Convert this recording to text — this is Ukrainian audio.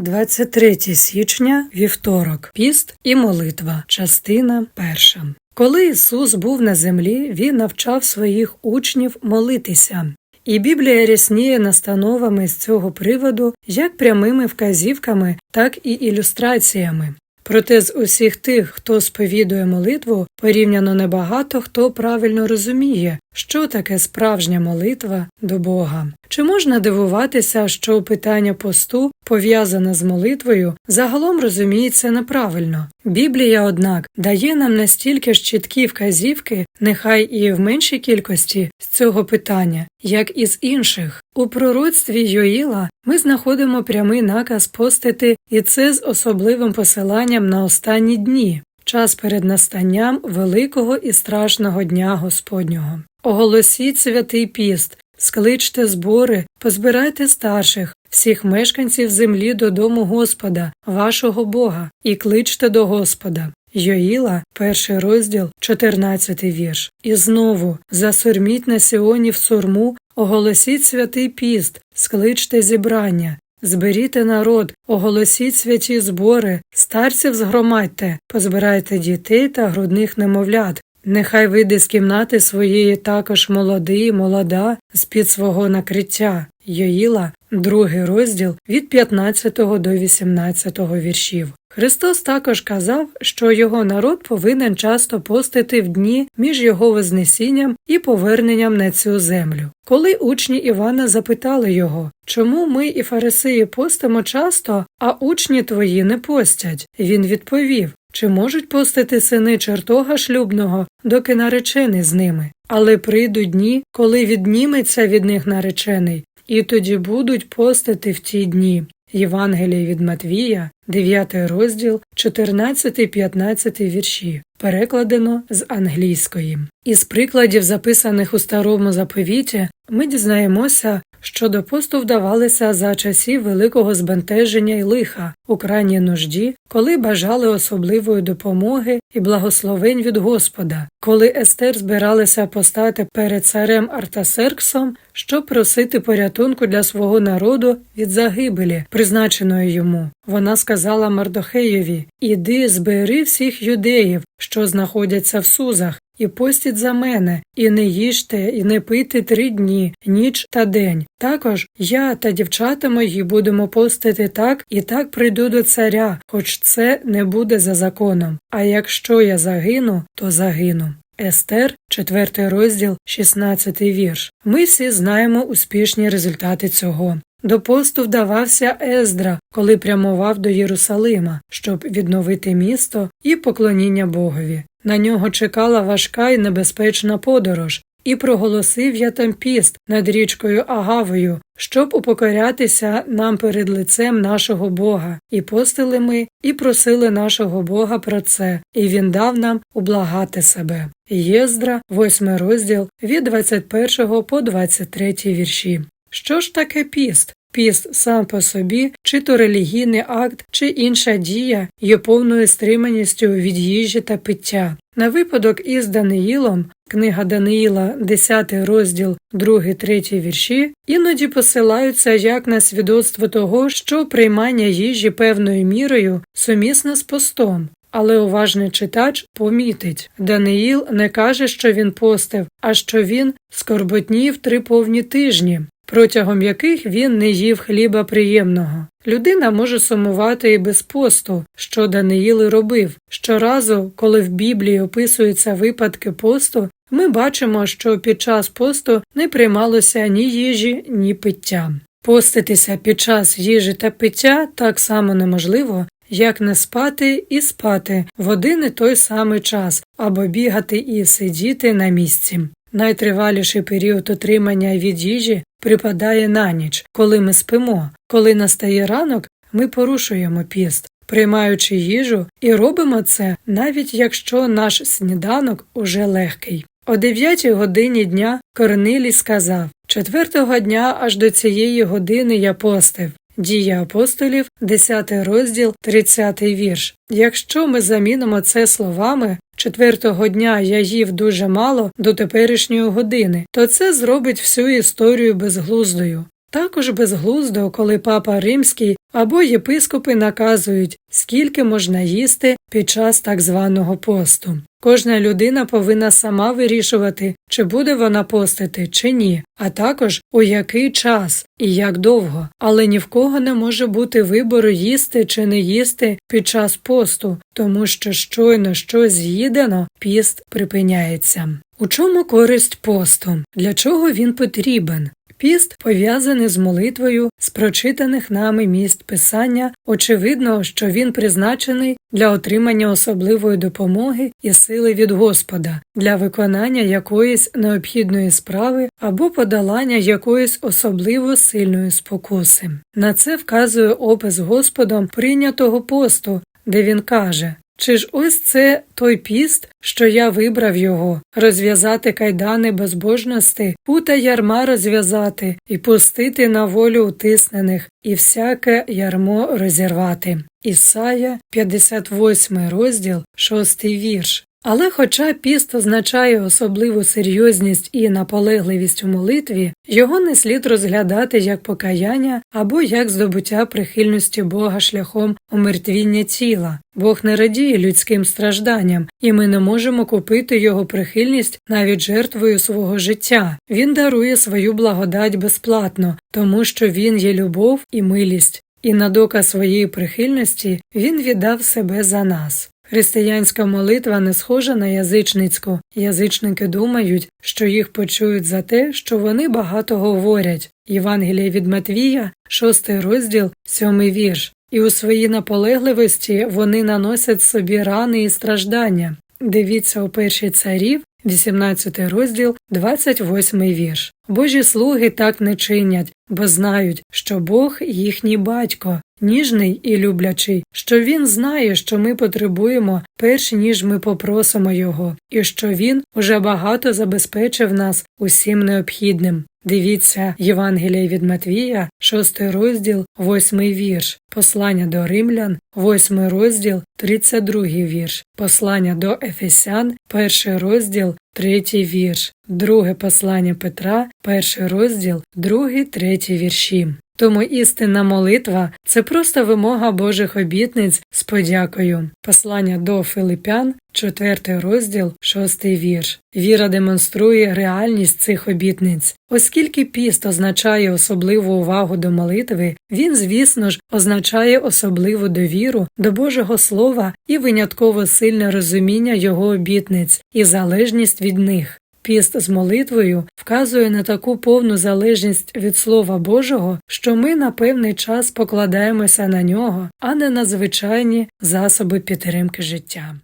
23 січня, вівторок, піст і молитва, частина перша. Коли Ісус був на землі, Він навчав своїх учнів молитися. І Біблія рясніє настановами з цього приводу як прямими вказівками, так і ілюстраціями. Проте з усіх тих, хто сповідує молитву, порівняно небагато хто правильно розуміє, що таке справжня молитва до Бога. Чи можна дивуватися, що питання посту, пов'язане з молитвою, загалом розуміється неправильно? Біблія, однак, дає нам настільки ж чіткі вказівки, нехай і в меншій кількості з цього питання, як і з інших. У пророцтві Йоїла ми знаходимо прямий наказ постити, і це з особливим посиланням на останні дні, час перед настанням великого і страшного дня Господнього. Оголосіть святий піст, скличте збори, позбирайте старших, всіх мешканців землі додому Господа, вашого Бога, і кличте до Господа. Йоїла, перший розділ, 14 вірш. І знову засурміть на Сіоні в сурму, оголосіть святий піст, скличте зібрання, зберіте народ, оголосіть святі збори, старців згромадьте, позбирайте дітей та грудних немовлят. Нехай вийде з кімнати своєї також молодий, молода, з-під свого накриття. Йоїла, другий розділ від 15 до 18 віршів. Христос також казав, що його народ повинен часто постити в дні між його вознесінням і поверненням на цю землю. Коли учні Івана запитали його, чому ми і фарисеї постимо часто, а учні твої не постять, він відповів чи можуть постити сини чертога шлюбного, доки наречений з ними, але прийдуть дні, коли відніметься від них наречений, і тоді будуть постити в ті дні. Євангеліє від Матвія, 9 розділ, 14-15 вірші, перекладено з англійської. Із прикладів, записаних у старому заповіті, ми дізнаємося, що до посту вдавалися за часів великого збентеження й лиха у крайній нужді, коли бажали особливої допомоги і благословень від Господа, коли Естер збиралася постати перед царем Артасерксом, щоб просити порятунку для свого народу від загибелі, призначеної йому. Вона сказала Мардохеєві Іди, збери всіх юдеїв, що знаходяться в сузах, і постіть за мене, і не їжте, і не пийте три дні, ніч та день. Також я та дівчата мої будемо постити так і так прийду до царя, хоч це не буде за законом. А якщо я загину, то загину. Естер, 4 розділ, 16 вірш. Ми всі знаємо успішні результати цього. До посту вдавався Ездра, коли прямував до Єрусалима, щоб відновити місто і поклоніння Богові. На нього чекала важка і небезпечна подорож, і проголосив я там піст над річкою Агавою, щоб упокорятися нам перед лицем нашого Бога, і постили ми, і просили нашого Бога про це, і він дав нам ублагати себе. Єздра, 8 розділ від 21 по 23 вірші. Що ж таке піст? Піст сам по собі, чи то релігійний акт, чи інша дія є повною стриманістю від їжі та пиття. На випадок із Даниїлом, книга Даниїла, 10 розділ, 2-3 вірші, іноді посилаються як на свідоцтво того, що приймання їжі певною мірою сумісне з постом. Але уважний читач помітить, Даниїл не каже, що він постив, а що він скорботнів три повні тижні протягом яких він не їв хліба приємного. Людина може сумувати і без посту, що Даниїл робив. Щоразу, коли в Біблії описуються випадки посту, ми бачимо, що під час посту не приймалося ні їжі, ні пиття. Поститися під час їжі та пиття так само неможливо, як не спати і спати в один і той самий час або бігати і сидіти на місці. Найтриваліший період отримання від їжі припадає на ніч, коли ми спимо. Коли настає ранок, ми порушуємо піст, приймаючи їжу, і робимо це, навіть якщо наш сніданок уже легкий. О дев'ятій годині дня Корнилій сказав четвертого дня аж до цієї години я постив. Дія апостолів, 10 розділ, 30 вірш. Якщо ми замінимо це словами четвертого дня я їв дуже мало до теперішньої години, то це зробить всю історію безглуздою. Також безглуздо, коли папа Римський або єпископи наказують, скільки можна їсти під час так званого посту. Кожна людина повинна сама вирішувати, чи буде вона постити, чи ні, а також у який час і як довго. Але ні в кого не може бути вибору їсти чи не їсти під час посту, тому що щойно щось з'їдено, піст припиняється. У чому користь посту? Для чого він потрібен? Піст пов'язаний з молитвою з прочитаних нами місць писання. Очевидно, що він призначений для отримання особливої допомоги і сили від Господа, для виконання якоїсь необхідної справи або подолання якоїсь особливо сильної спокуси. На це вказує опис Господом прийнятого посту, де він каже. Чи ж ось це той піст, що я вибрав його, розв'язати кайдани безбожності, пута ярма розв'язати і пустити на волю утиснених, і всяке ярмо розірвати. Ісая, 58 розділ, 6 вірш. Але хоча піст означає особливу серйозність і наполегливість у молитві, його не слід розглядати як покаяння або як здобуття прихильності Бога шляхом умертвіння тіла. Бог не радіє людським стражданням, і ми не можемо купити його прихильність навіть жертвою свого життя. Він дарує свою благодать безплатно, тому що він є любов і милість, і на доказ своєї прихильності він віддав себе за нас. Християнська молитва не схожа на язичницьку. Язичники думають, що їх почують за те, що вони багато говорять. Євангеліє від Матвія, 6 розділ, 7 вірш. І у своїй наполегливості вони наносять собі рани і страждання. Дивіться у першій царів, 18 розділ, 28 вірш. Божі слуги так не чинять, бо знають, що Бог їхній батько, ніжний і люблячий, що Він знає, що ми потребуємо, перш ніж ми попросимо Його, і що Він уже багато забезпечив нас усім необхідним. Дивіться Євангеліє від Матвія, 6 розділ, 8 вірш, послання до римлян, 8 розділ, 32 вірш, послання до Ефесян, 1 розділ, 3 вірш, друге послання Петра, 1 розділ, 2, 3 вірші. Тому істинна молитва це просто вимога Божих обітниць з подякою. Послання до Филипян, 4 розділ, 6 вірш. Віра демонструє реальність цих обітниць. Оскільки піст означає особливу увагу до молитви, він, звісно ж, означає особливу довіру до Божого Слова і винятково сильне розуміння його обітниць і залежність від них. Піст з молитвою вказує на таку повну залежність від Слова Божого, що ми на певний час покладаємося на нього, а не на звичайні засоби підтримки життя.